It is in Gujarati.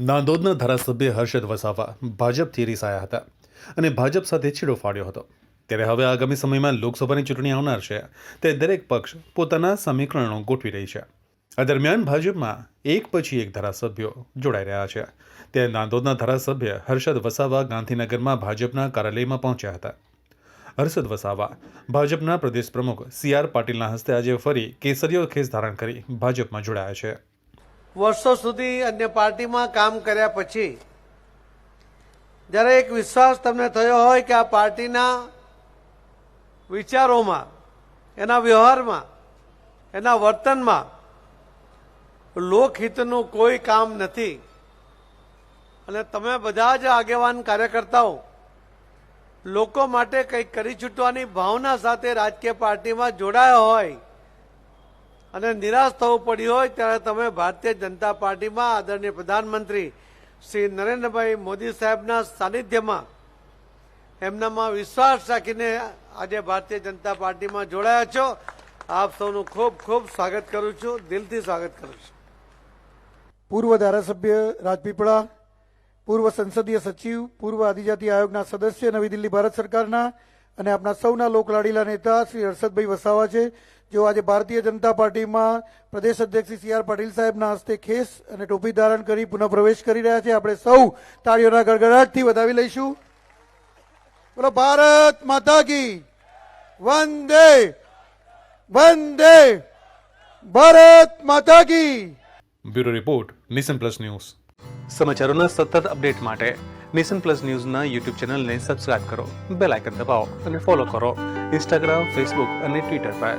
નાંદોદના ધારાસભ્ય હર્ષદ વસાવા ભાજપથી રીસાયા હતા અને ભાજપ સાથે છેડો ફાડ્યો હતો. ત્યારે હવે આગામી સમયમાં લોકસભાની ચૂંટણી આવનાર છે. તે દરેક પક્ષ પોતાના સમીકરણો ગોઠવી રહી છે. આ દરમિયાન ભાજપમાં એક પછી એક ધારાસભ્યો જોડાઈ રહ્યા છે. ત્યારે નાંદોદના ધારાસભ્ય હર્ષદ વસાવા ગાંધીનગરમાં ભાજપના કાર્યાલયમાં પહોંચ્યા હતા. હર્ષદ વસાવા ભાજપના પ્રદેશ પ્રમુખ સી આર પાટીલના હસ્તે આજે ફરી કેસરીયો ખેસ ધારણ કરી ભાજપમાં જોડાયા છે. વર્ષો સુધી અન્ય પાર્ટીમાં કામ કર્યા પછી, જ્યારે એક વિશ્વાસ તમને થયો હોય કે આ પાર્ટીના વિચારોમાં, એના વ્યવહારમાં, એના વર્તનમાં લોકહિતનું કોઈ કામ નથી. અને તમે બધા જ આગેવાન કાર્યકર્તાઓ લોકો માટે કંઈક કરી છૂટવાની ભાવના સાથે રાજકીય પાર્ટીમાં જોડાયા હોય અને નિરાશ થવું પડ્યું હોય ત્યારે તમે ભારતીય જનતા પાર્ટીમાં આદરણીય પ્રધાનમંત્રી શ્રી નરેન્દ્રભાઈ મોદી સાહેબના સાનિધ્યમાં એમનામાં વિશ્વાસ રાખીને આજે ભારતીય જનતા પાર્ટીમાં જોડાયા છો. આપ સૌનું ખૂબ ખૂબ સ્વાગત કરું છું. દિલથી સ્વાગત કરું છું. પૂર્વ ધારાસભ્ય રાજપીપળા, પૂર્વ સંસદીય સચિવ, પૂર્વ આદિજાતિ આયોગના સદસ્ય, નવી દિલ્હી ભારત સરકારના અને આપણા સૌના લોકલાડીલા નેતા શ્રી હર્ષદભાઈ વસાવા છે. જેઓ આજે ભારતીય જનતા પાર્ટીમાં પ્રદેશ અધ્યક્ષ સી આર પાટીલ સાહેબના હસ્તે ખેસ અને ટોપી ધારણ કરી પુનઃ પ્રવેશ કરી રહ્યા છે. આપણે સૌ તાળીઓના ગડગડાટથી વધાવી લઈશું. બોલો ભારત માતા કી વંદે વંદે ભારત માતા કી. Bureau report Nishan plus news. સમાચારોના સતત અપડેટ માટે નિશન પ્લસ ન્યૂઝના યુટ્યુબ ચેનલને સબસ્ક્રાઇબ કરો બેલ આઇકન દબાવો અને ફોલો કરો ઇન્સ્ટાગ્રામ ફેસબુક અને ટ્વિટર પર.